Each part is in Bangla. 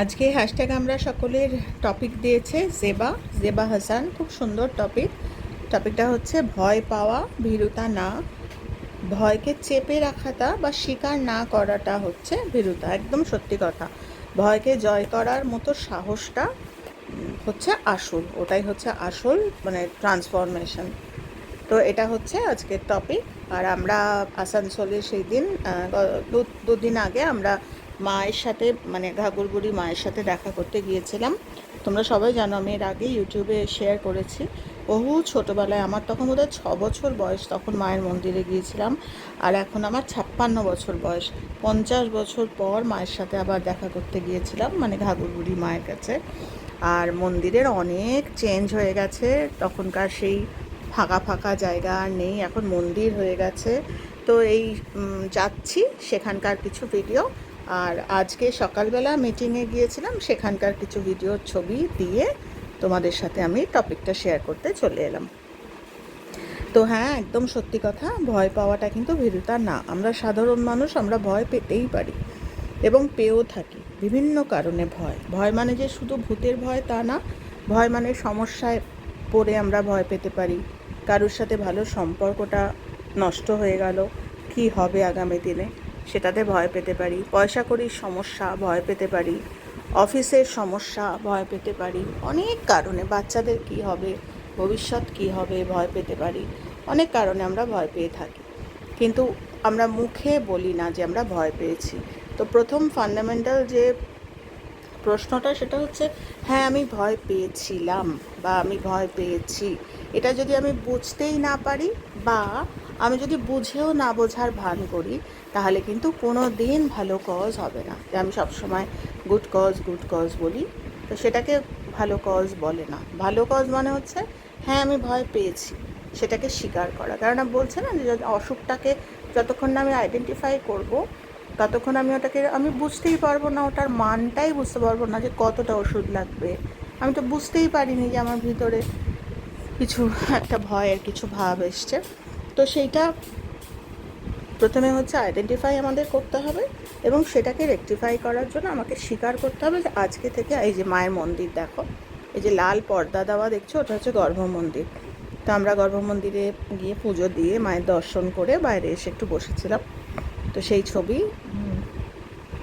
আজকে হ্যাশট্যাগ আমরা সকলের টপিক দিয়েছে জেবা জেবা হাসান, খুব সুন্দর টপিক টপিকটা হচ্ছে ভয় পাওয়া, ভীরুতা না। ভয়কে চেপে রাখাটা বা স্বীকার না করাটা হচ্ছে ভীরুতা, একদম সত্যি কথা। ভয়কে জয় করার মতো সাহসটা হচ্ছে আসল, ওটাই হচ্ছে আসল মানে ট্রান্সফরমেশন তো এটা হচ্ছে আজকের টপিক আর আমরা আসানসোলে সেই দিন দুদিন আগে আমরা মায়ের সাথে মানে ঘাগরবুড়ি মায়ের সাথে দেখা করতে গিয়েছিলাম। তোমরা সবাই জানো আমি এর আগে ইউটিউবে শেয়ার করেছি। বহু ছোটোবেলায়, আমার তখন বোধহয় ছ বছর বয়স তখন মায়ের মন্দিরে গিয়েছিলাম। আর এখন আমার ছাপ্পান্ন বছর বয়স। পঞ্চাশ বছর পর মায়ের সাথে আবার দেখা করতে গিয়েছিলাম মানে ঘাগরবুড়ি মায়ের কাছে। আর মন্দিরের অনেক চেঞ্জ হয়ে গেছে। তখনকার সেই ফাঁকা ফাঁকা জায়গা আর নেই, এখন মন্দির হয়ে গেছে। তো এই যাচ্ছি সেখানকার কিছু ভিডিও আর আজকে সকালবেলা মিটিংয়ে গিয়েছিলাম, সেখানকার কিছু ভিডিওর ছবি দিয়ে তোমাদের সাথে আমি টপিকটা শেয়ার করতে চলে এলাম। তো হ্যাঁ একদম সত্যি কথা, ভয় পাওয়াটা কিন্তু ভীরুতা না। আমরা সাধারণ মানুষ, আমরা ভয় পেতেই পারি এবং পেয়েও থাকি, বিভিন্ন কারণে ভয়। ভয় মানে যে শুধু ভূতের ভয় তা না, ভয় মানে সমস্যায় পড়ে আমরা ভয় পেতে পারি। কারোর সাথে ভালো সম্পর্কটা নষ্ট হয়ে গেল, কি হবে আগামী দিনে? সেটাতে ভয় পেতে পারি। পয়সা কড়ির সমস্যা, ভয় পেতে পারি। অফিসের সমস্যা, ভয় পেতে পারি। অনেক কারণে বাচ্চাদের কি হবে, ভবিষ্যৎ কি হবে ভয় পেতে পারি। অনেক কারণে আমরা ভয় পেয়ে থাকি। কিন্তু আমরা মুখে বলি না যে আমরা ভয় পেয়েছি। তো প্রথম ফান্ডামেন্টাল যে প্রশ্নটা সেটা হচ্ছে হ্যাঁ আমি ভয় পেয়েছিলাম বা আমি ভয় পেয়েছি। এটা যদি আমি বুঝতেই না পারি বা আমি যদি বুঝেও না বোঝার ভান করি, তাহলে কিন্তু কোনো দিন ভালো কজ হবে না। যে আমি সবসময় গুড কজ গুড কজ বলি, তো সেটাকে ভালো কজ বলে না। ভালো কজ মানে হচ্ছে হ্যাঁ আমি ভয় পেয়েছি, সেটাকে স্বীকার করা। কারণ বলছে না যে অসুখটাকে যতক্ষণ না আমি আইডেন্টিফাই করব, ততক্ষণ আমি ওটাকে, আমি বুঝতেই পারব না, ওটার মানটাই বুঝতে পারব না যে কতটা ওষুধ লাগবে। আমি তো বুঝতেই পারিনি যে আমার ভিতরে কিছু একটা ভয়ের কিছু ভাব এসছে। তো সেইটা প্রথমে হচ্ছে আইডেন্টিফাই আমাদের করতে হবে এবং সেটাকে রেক্টিফাই করার জন্য আমাকে স্বীকার করতে হবে যে আজকে থেকে এই যে মায়ের মন্দির দেখো, এই যে লাল পর্দা দেওয়া দেখছ, ওটা হচ্ছে গর্ভ মন্দির। তো আমরা গর্ভ মন্দিরে গিয়ে পুজো দিয়ে মায়ের দর্শন করে বাইরে এসে একটু বসেছিলাম। তো সেই ছবি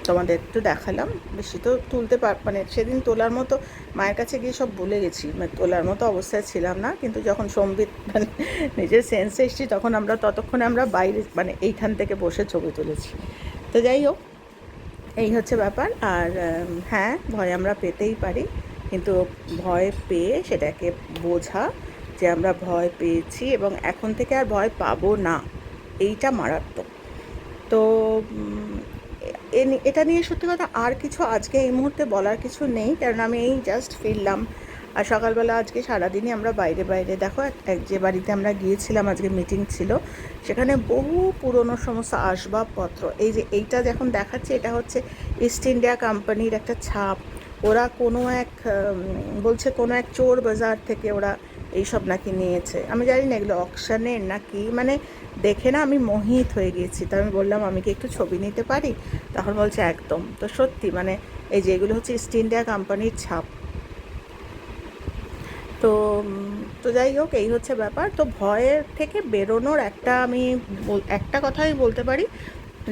তোমাদের একটু দেখালাম। বেশি তো তুলতে পার মানে সেদিন তোলার মতো মায়ের কাছে গিয়ে সব ভুলে গেছি। মানে তোলার মতো অবস্থায় ছিলাম না, কিন্তু যখন সম্বিত মানে নিজের সেন্স এসেছি, তখন আমরা ততক্ষণে আমরা বাইরে মানে এইখান থেকে বসে ছবি তুলেছি। তো যাই হোক, এই হচ্ছে ব্যাপার। আর হ্যাঁ ভয় আমরা পেতেই পারি, কিন্তু ভয় পেয়ে সেটাকে বোঝা যে আমরা ভয় পেয়েছি এবং এখন থেকে আর ভয় পাবো না, এইটা মারাত্মক। তো এটা নিয়ে সত্যি কথা আর কিছু আজকে এই মুহূর্তে বলার কিছু নেই। কারণ আমি এই জাস্ট ফিরলাম। আর সকালবেলা আজকে সারাদিনই আমরা বাইরে বাইরে, দেখো এক- যে বাড়িতে আমরা গিয়েছিলাম, আজকে মিটিং ছিল, সেখানে বহু পুরনো সমস্ত আসবাবপত্র। এই যে এইটা যখন দেখাচ্ছে, এটা হচ্ছে ইস্ট ইন্ডিয়া কোম্পানির একটা ছাপ। ওরা কোনো এক বলছে কোনো এক চোর বাজার থেকে ওরা এইসব নাকি নিয়েছে। আমি জানি না এগুলো অকশানের নাকি মানে দেখে না আমি মোহিত হয়ে গিয়েছি। তো আমি বললাম, আমি কি একটু ছবি নিতে পারি? তখন বলছে, একদম। তো সত্যি মানে এই যে এগুলো হচ্ছে ইস্ট ইন্ডিয়া কোম্পানির ছাপ। তো তো যাই হোক, এই হচ্ছে ব্যাপার। তো ভয়ের থেকে বেরোনোর একটা আমি একটা কথা আমি বলতে পারি,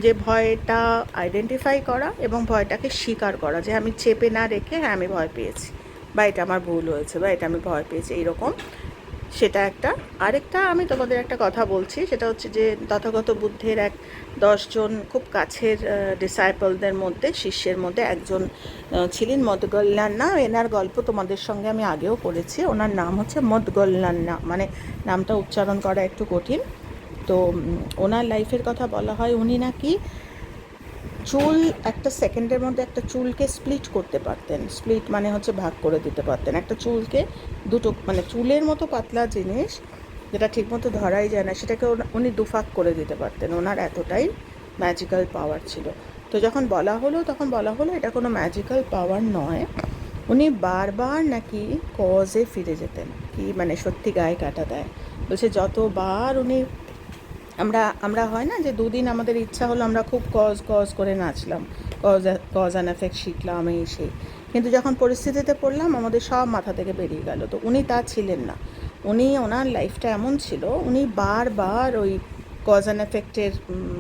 যে ভয়টা আইডেন্টিফাই করা এবং ভয়টাকে স্বীকার করা, যে আমি চেপে না রেখে হ্যাঁ আমি ভয় পেয়েছি। বা এটা আমার ভুল হয়েছে, বা এটা আমি ভয় পেয়েছি, এইরকম। সেটা একটা। আরেকটা আমি তোমাদের একটা কথা বলছি, সেটা হচ্ছে যে তথাগত বুদ্ধের এক দশজন খুব কাছের ডিসাইপলদের মধ্যে, শিষ্যের মধ্যে একজন ছিলেন মদগল্লান্না এনার গল্প তোমাদের সঙ্গে আমি আগেও করেছি ওনার নাম হচ্ছে মদগল্লান্না মানে নামটা উচ্চারণ করা একটু কঠিন। তো ওনার লাইফের কথা বলা হয় উনি নাকি চুল একটা সেকেন্ডের মধ্যে একটা চুলকে স্প্লিট করতে পারতেন। স্প্লিট মানে হচ্ছে ভাগ করে দিতে পারতেন। একটা চুলকে দুটো মানে চুলের মতো পাতলা জিনিস যেটা ঠিকমতো ধরাই যায় না, সেটাকে উনি দুফাক করে দিতে পারতেন। ওনার এতটাই ম্যাজিক্যাল পাওয়ার ছিল। তো যখন বলা হলো, তখন বলা হলো, এটা কোনো ম্যাজিক্যাল পাওয়ার নয়। উনি বারবার নাকি কজে ফিরে যেতেন। কি মানে সত্যি গায়ে কাটা দেয়। বলছে, যতবার উনি আমরা আমরা হয় না যে দুদিন আমাদের ইচ্ছা হলো আমরা খুব কজ কজ করে নাচলাম। কজ কজ অ্যান্ড এফেক্ট শিখলাম, এই সেই। কিন্তু যখন পরিস্থিতিতে পড়লাম, আমাদের সব মাথা থেকে বেরিয়ে গেল। তো উনি তা ছিলেন না। উনি ওনার লাইফটা এমন ছিল, উনি বারবার ওই কজ অ্যান্ড এফেক্টের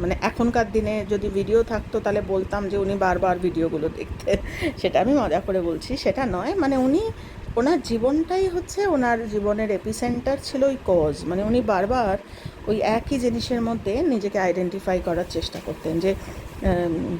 মানে এখনকার দিনে যদি ভিডিও থাকতো, তাহলে বলতাম যে উনি বারবার ভিডিওগুলো দেখতে সেটা আমি মজা করে বলছি, সেটা নয়। মানে উনি ওনার জীবনটাই হচ্ছে ওনার জীবনের এপিসেন্টার ছিল ওই কজ মানে উনি বারবার ওই একই জিনিসের মধ্যে নিজেকে আইডেন্টিফাই করার চেষ্টা করতেন যে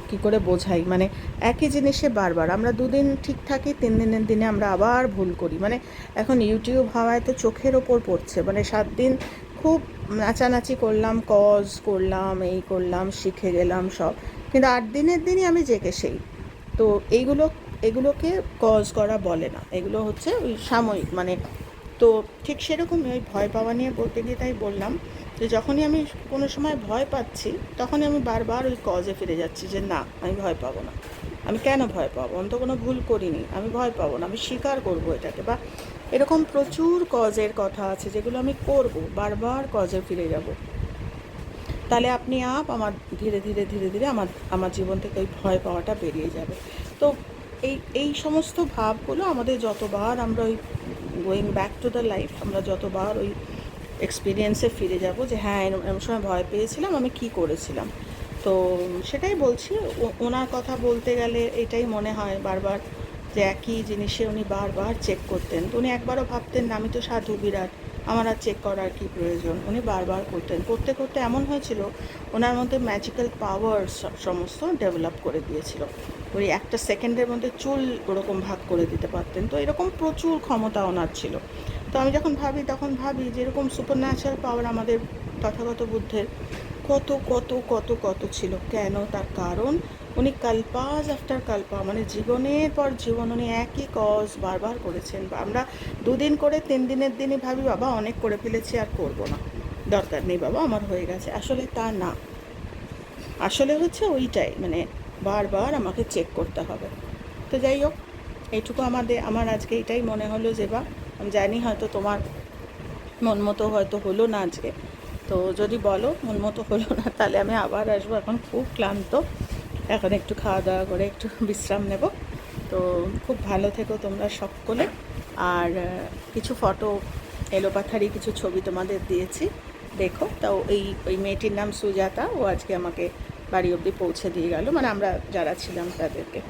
কি করে বোঝাই? মানে একই জিনিসে বারবার। আমরা দুদিন ঠিক থাকি, তিন দিনের দিনে আমরা আবার ভুল করি। মানে এখন ইউটিউব হাওয়ায় তো চোখের ওপর পড়ছে। মানে সাত দিন খুব নাচানাচি করলাম কজ করলাম, এই করলাম, শিখে গেলাম সব। কিন্তু আট দিনের দিনই আমি জেগে সেই। তো এইগুলো এগুলোকে কজ করা বলে না। এগুলো হচ্ছে ওই সাময়িক মানে তো ঠিক সেরকমই ওই ভয় পাওয়া নিয়ে বলতে গিয়ে তাই বললাম যে যখনই আমি কোনো সময় ভয় পাচ্ছি, তখনই আমি বারবার ওই কজে ফিরে যাচ্ছি যে না, আমি ভয় পাবো না। আমি কেন ভয় পাবো? আমি তো কোনো ভুল করিনি, আমি ভয় পাবো না, আমি স্বীকার করব এটাকে। বা এরকম প্রচুর কজের কথা আছে যেগুলো আমি করব, বারবার কজে ফিরে যাব। তাহলে আপনি আপ আমার ধীরে ধীরে ধীরে ধীরে আমার আমার জীবন থেকে ওই ভয় পাওয়াটা বেরিয়ে যাবে। তো এই এই সমস্ত ভাবগুলো আমাদের যতবার আমরা ওই going back to the life আমরা যতবার ওই এক্সপিরিয়েন্সে ফিরে যাব যে হ্যাঁ এরম সময় ভয় পেয়েছিলাম, আমি কি করেছিলাম? তো সেটাই বলছি ওনার কথা বলতে গেলে এটাই মনে হয় বারবার যে একই জিনিসে উনি বারবার চেক করতেন। তো উনি একবারও ভাবতেন না, আমি তো সাধু বিরাট, আমার আর চেক করার কি প্রয়োজন? উনি বারবার করতেন। করতে করতে এমন হয়েছিল, ওনার মধ্যে ম্যাজিক্যাল পাওয়ার সমস্ত ডেভেলপ করে দিয়েছিল। ওই একটা সেকেন্ডের মধ্যে চুল ওরকম ভাগ করে দিতে পারতেন। তো এরকম প্রচুর ক্ষমতা ওনার ছিল। তো আমি যখন ভাবি, তখন ভাবি যে এরকম সুপার ন্যাচারাল পাওয়ার আমাদের তথাগত বুদ্ধের কত কত কত কত ছিল। কেন? তার কারণ উনি কাল্পাজ আফটার কাল্পা মানে জীবনের পর জীবন উনি একই কজ বারবার করেছেন। আমরা দুদিন করে তিন দিনের দিনে ভাবি, বাবা, অনেক করে ফেলেছি, আর করব না। দরকার নেই বাবা, আমার হয়ে গেছে। আসলে তা না। আসলে হচ্ছে ওইটাই মানে বারবার আমাকে চেক করতে হবে। তো যাই হোক এইটুকু আমাদের, আমার আজকে এটাই মনে হলো যে বা, আমি জানি হয়তো তোমার মন মতো হয়তো হলো না আজকে। তো যদি বলো মন মতো হলো না, তাহলে আমি আবার আসব। এখন খুব ক্লান্ত। এখন একটু খাওয়া দাওয়া করে একটু বিশ্রাম নেব। তো খুব ভালো থেকো তোমরা সকলে। আর কিছু ফটো এলোপাথারি কিছু ছবি তোমাদের দিয়েছি। দেখো, তাও এই, ওই মেয়েটির নাম সুজাতা। ও আজকে আমাকে বাড়ি অবধি পৌঁছে দিয়ে গেল। মানে আমরা যারা ছিলাম তাদেরকে।